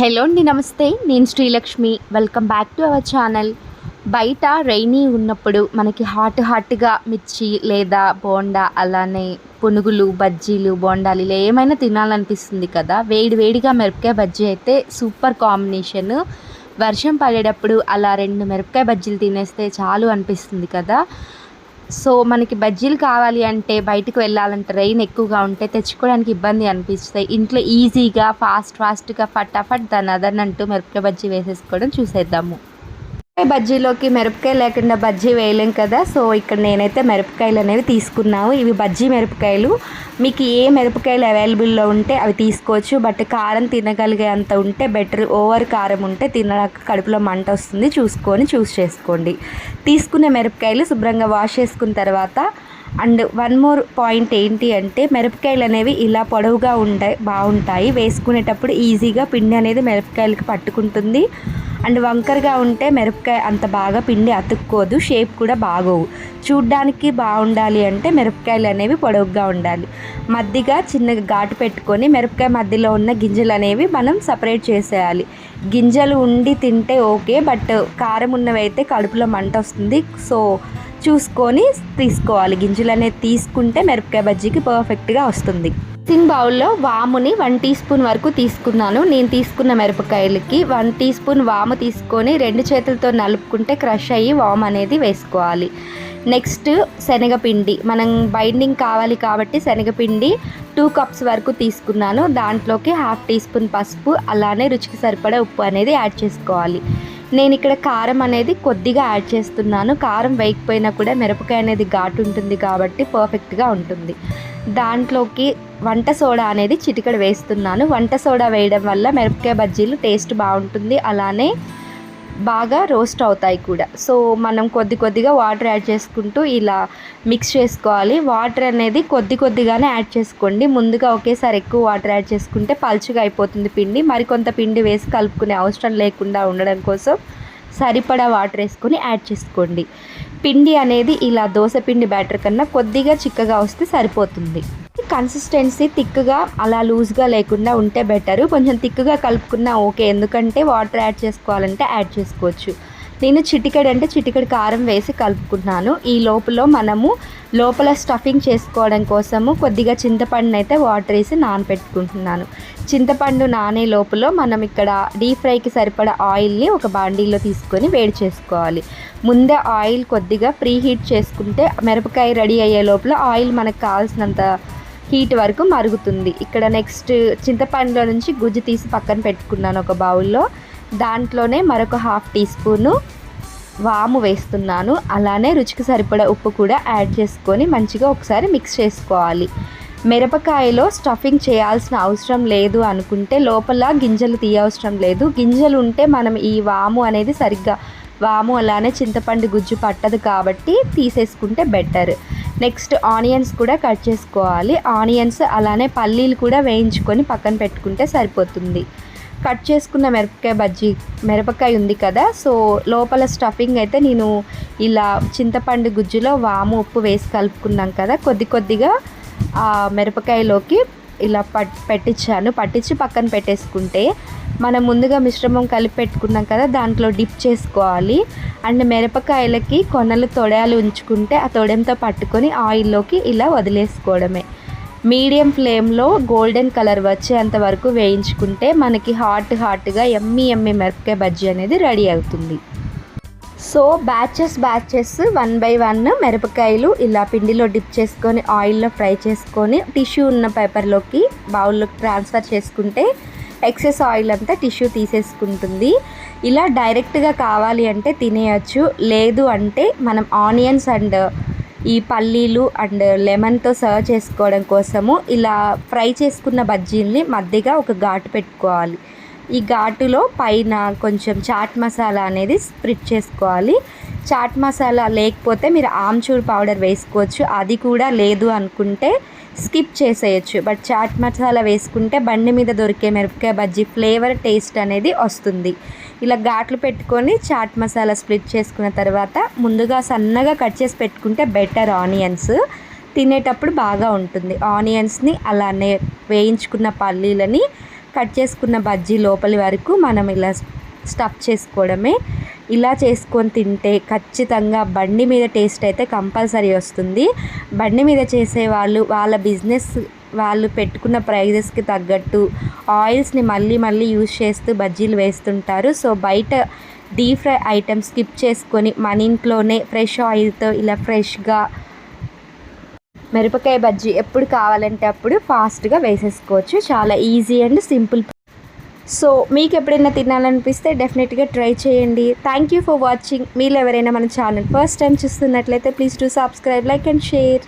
Hello అండి నమస్తే. నేను Srilakshmi. Welcome back to our channel బయట రైనీ ఉన్నప్పుడు మనకి హాట్ హాట్గా మిర్చి లేదా బోండా అలానే పునుగులు బజ్జీలు బోండాలు ఇలా ఏమైనా తినాలనిపిస్తుంది కదా వేడి వేడిగా మిరపకాయ బజ్జీ అయితే సూపర్ కాంబినేషన్. వర్షం పడేటప్పుడు అలా రెండు మిరపకాయ బజ్జీలు తినేస్తే చాలు అనిపిస్తుంది కదా. సో మనకి బజ్జీలు కావాలి అంటే బయటకు వెళ్ళాలంటే రెయిన్ ఎక్కువగా ఉంటే తెచ్చుకోవడానికి ఇబ్బంది అనిపిస్తాయి ఇంట్లో ఈజీగా ఫాస్ట్ ఫాస్ట్గా ఫటాఫట్ దాని అదనంటూ మిరపకాయ బజ్జీ వేసేసుకోవడం చూసేద్దాము. బజ్జీలోకి మిరపకాయ లేకుండా బజ్జీ వేయలేం కదా సో ఇక్కడ నేనైతే మిరపకాయలు అనేవి తీసుకున్నాము ఇవి బజ్జీ మిరపకాయలు. మీకు ఏ మిరపకాయలు అవైలబుల్లో ఉంటే అవి తీసుకోవచ్చు. బట్ కారం తినగలిగే అంత ఉంటే బెటర్. ఓవర్ కారం ఉంటే తినడానికి కడుపులో మంట వస్తుంది. చూసుకొని చూస్ చేసుకోండి. తీసుకునే మిరపకాయలు శుభ్రంగా వాష్ చేసుకున్న తర్వాత అండ్ వన్ మోర్ పాయింట్ ఏంటి అంటే మిరపకాయలు అనేవి ఇలా పొడవుగా ఉంటాయి బాగుంటాయి. వేసుకునేటప్పుడు ఈజీగా పిండి అనేది మిరపకాయలకి పట్టుకుంటుంది. అండ్ వంకరగా ఉంటే మిరపకాయ అంత బాగా పిండి అతుక్కోదు. షేప్ కూడా బాగోవు. చూడ్డానికి బాగుండాలి అంటే మిరపకాయలు అనేవి పొడవుగా ఉండాలి. మధ్యగా చిన్నగా ఘాటు పెట్టుకొని మిరపకాయ మధ్యలో ఉన్న గింజలు అనేవి మనం సపరేట్ చేసేయాలి. గింజలు ఉండి తింటే ఓకే బట్ కారం ఉన్నవి అయితే కడుపులో మంట వస్తుంది. సో చూసుకొని తీసుకోవాలి. గింజలు అనేది తీసుకుంటే మిరపకాయ బజ్జీకి పర్ఫెక్ట్గా వస్తుంది. మిక్సింగ్ బౌల్లో వాముని వన్ టీ స్పూన్ వరకు తీసుకున్నాను. నేను తీసుకున్న మిరపకాయలకి వన్ టీ స్పూన్ వాము తీసుకొని రెండు చేతులతో నలుపుకుంటే క్రష్ అయ్యి వాము అనేది వేసుకోవాలి. నెక్స్ట్ శనగపిండి. మనం బైండింగ్ కావాలి కాబట్టి శనగపిండి టూ కప్స్ వరకు తీసుకున్నాను. దాంట్లోకి హాఫ్ టీ స్పూన్ పసుపు అలానే రుచికి సరిపడా ఉప్పు అనేది యాడ్ చేసుకోవాలి. నేను ఇక్కడ కారం అనేది కొద్దిగా యాడ్ చేస్తున్నాను. కారం వేయకపోయినా కూడా మిరపకాయ అనేది ఘాటు ఉంటుంది కాబట్టి పర్ఫెక్ట్గా ఉంటుంది. దాంట్లోకి వంట సోడా అనేది చిటికడ వేస్తున్నాను. వంట సోడా వేయడం వల్ల మిరపకాయ బజ్జీలు టేస్ట్ బాగుంటుంది. అలానే బాగా రోస్ట్ అవుతాయి కూడా. సో మనం కొద్ది కొద్దిగా వాటర్ యాడ్ చేసుకుంటూ ఇలా మిక్స్ చేసుకోవాలి. వాటర్ అనేది కొద్ది కొద్దిగానే యాడ్ చేసుకోండి. ముందుగా ఒకేసారి ఎక్కువ వాటర్ యాడ్ చేసుకుంటే పలుచగా అయిపోతుంది పిండి. మరికొంత పిండి వేసి కలుపుకునే అవసరం లేకుండా ఉండడం కోసం సరిపడా వాటర్ వేసుకొని యాడ్ చేసుకోండి. పిండి అనేది ఇలా దోశ పిండి బ్యాటర్ కన్నా కొద్దిగా చిక్కగా వస్తే సరిపోతుంది. కన్సిస్టెన్సీ థిక్గా అలా లూజ్గా లేకుండా ఉంటే బెటరు కొంచెం థిక్గా కలుపుకున్నా ఓకే ఎందుకంటే వాటర్ యాడ్ చేసుకోవాలంటే యాడ్ చేసుకోవచ్చు. నేను చిటికెడు అంటే చిటికెడు కారం వేసి కలుపుకున్నాను ఈ లోపల మనము లోపల స్టఫింగ్ చేసుకోవడం కోసము కొద్దిగా చింతపండుని అయితే వాటర్ వేసి నానబెట్టుకుంటున్నాను చింతపండు నానే లోపల మనం ఇక్కడ డీప్ ఫ్రైకి సరిపడా ఆయిల్ని ఒక బాండీలో తీసుకొని వేడి చేసుకోవాలి. ముందే ఆయిల్ కొద్దిగా ప్రీ హీట్ చేసుకుంటే మిరపకాయ రెడీ అయ్యే లోపల ఆయిల్ మనకు కావాల్సినంత హీట్ వరకు మరుగుతుంది. ఇక్కడ నెక్స్ట్ చింతపండులో నుంచి గుజ్జు తీసి పక్కన పెట్టుకున్నాను ఒక బౌల్లో. దాంట్లోనే మరొక హాఫ్ టీ స్పూను వాము వేస్తున్నాను. అలానే రుచికి సరిపడా ఉప్పు కూడా యాడ్ చేసుకొని మంచిగా ఒకసారి మిక్స్ చేసుకోవాలి. మిరపకాయలో స్టఫింగ్ చేయాల్సిన అవసరం లేదు అనుకుంటే లోపల గింజలు తీయవసరం లేదు. గింజలు ఉంటే మనం ఈ వాము అనేది సరిగ్గా వాము అలానే చింతపండు గుజ్జు పట్టదు కాబట్టి తీసేసుకుంటే బెటర్. నెక్స్ట్ ఆనియన్స్ కూడా కట్ చేసుకోవాలి. ఆనియన్స్ అలానే పల్లీలు కూడా వేయించుకొని పక్కన పెట్టుకుంటే సరిపోతుంది. కట్ చేసుకున్న మిరపకాయ బజ్జీ మిరపకాయ ఉంది కదా సో లోపల స్టఫింగ్ అయితే నేను ఇలా చింతపండు గుజ్జులో వాము ఉప్పు వేసి కలుపుకున్నాం కదా కొద్ది కొద్దిగా ఆ మిరపకాయలోకి ఇలా పట్ పెట్టించాను. పట్టించి పక్కన పెట్టేసుకుంటే మనం ముందుగా మిశ్రమం కలిపి పెట్టుకున్నాం కదా దాంట్లో డిప్ చేసుకోవాలి. అండ్ మిరపకాయలకి కొనలు తొడయాలు ఉంచుకుంటే ఆ తొడెంతో పట్టుకొని ఆయిల్లోకి ఇలా వదిలేసుకోవడమే. మీడియం ఫ్లేమ్లో గోల్డెన్ కలర్ వచ్చేంత వరకు వేయించుకుంటే మనకి హాట్ హాట్గా ఎమ్మి ఎమ్మి మిరపకాయ బజ్జీ అనేది రెడీ అవుతుంది. So batches batches one by one మిరపకాయలు ఇలా పిండిలో డిప్ చేసుకొని ఆయిల్లో ఫ్రై చేసుకొని టిష్యూ ఉన్న పేపర్లోకి బౌల్లోకి ట్రాన్స్ఫర్ చేసుకుంటే ఎక్సెస్ ఆయిల్ అంతా టిష్యూ తీసేసుకుంటుంది. ఇలా డైరెక్ట్గా కావాలి అంటే తినేయచ్చు. లేదు అంటే మనం ఆనియన్స్ అండ్ ఈ పల్లీలు అండ్ లెమన్తో సర్వ్ చేసుకోవడం కోసము ఇలా ఫ్రై చేసుకున్న బజ్జీల్ని మధ్యగా ఒక ఘాటు పెట్టుకోవాలి. ఈ ఘాటులో పైన కొంచెం చాట్ మసాలా అనేది స్ప్రిట్ చేసుకోవాలి. చాట్ మసాలా లేకపోతే మీరు ఆమ్చూర్ పౌడర్ వేసుకోవచ్చు. అది కూడా లేదు అనుకుంటే స్కిప్ చేసేయచ్చు. బట్ చాట్ మసాలా వేసుకుంటే బండి మీద దొరికే మిరపకాయ బజ్జీ ఫ్లేవర్ టేస్ట్ అనేది వస్తుంది. ఇలా ఘాట్లు పెట్టుకొని చాట్ మసాలా స్ప్లిట్ చేసుకున్న తర్వాత ముందుగా సన్నగా కట్ చేసి పెట్టుకుంటే బెటర్ ఆనియన్స్. తినేటప్పుడు బాగా ఉంటుంది. ఆనియన్స్ని అలానే వేయించుకున్న పల్లీలని కట్ చేసుకున్న బజ్జీ లోపలి వరకు మనం ఇలా స్టఫ్ చేసుకోవడమే. ఇలా చేసుకొని తింటే ఖచ్చితంగా బండి మీద టేస్ట్ అయితే కంపల్సరీ వస్తుంది. బండి మీద చేసే వాళ్ళు వాళ్ళ బిజినెస్ వాళ్ళు పెట్టుకున్న ప్రైజెస్కి తగ్గట్టు ఆయిల్స్ని మళ్ళీ మళ్ళీ యూజ్ చేస్తూ బజ్జీలు వేస్తుంటారు. సో బయట డీప్ ఫ్రై ఐటమ్స్ స్కిప్ చేసుకొని మన ఇంట్లోనే ఫ్రెష్ ఆయిల్తో ఇలా ఫ్రెష్గా మిరపకాయ బజ్జీ ఎప్పుడు కావాలంటే అప్పుడు ఫాస్ట్గా వేసేసుకోవచ్చు. చాలా ఈజీ అండ్ సింపుల్ సో మీకు ఎప్పుడైనా తినాలనిపిస్తే డెఫినెట్గా ట్రై చేయండి. థ్యాంక్ యూ ఫర్ వాచింగ్ మీరు ఎవరైనా మన ఛానల్ ఫస్ట్ టైం చూస్తున్నట్లయితే please to subscribe like and share.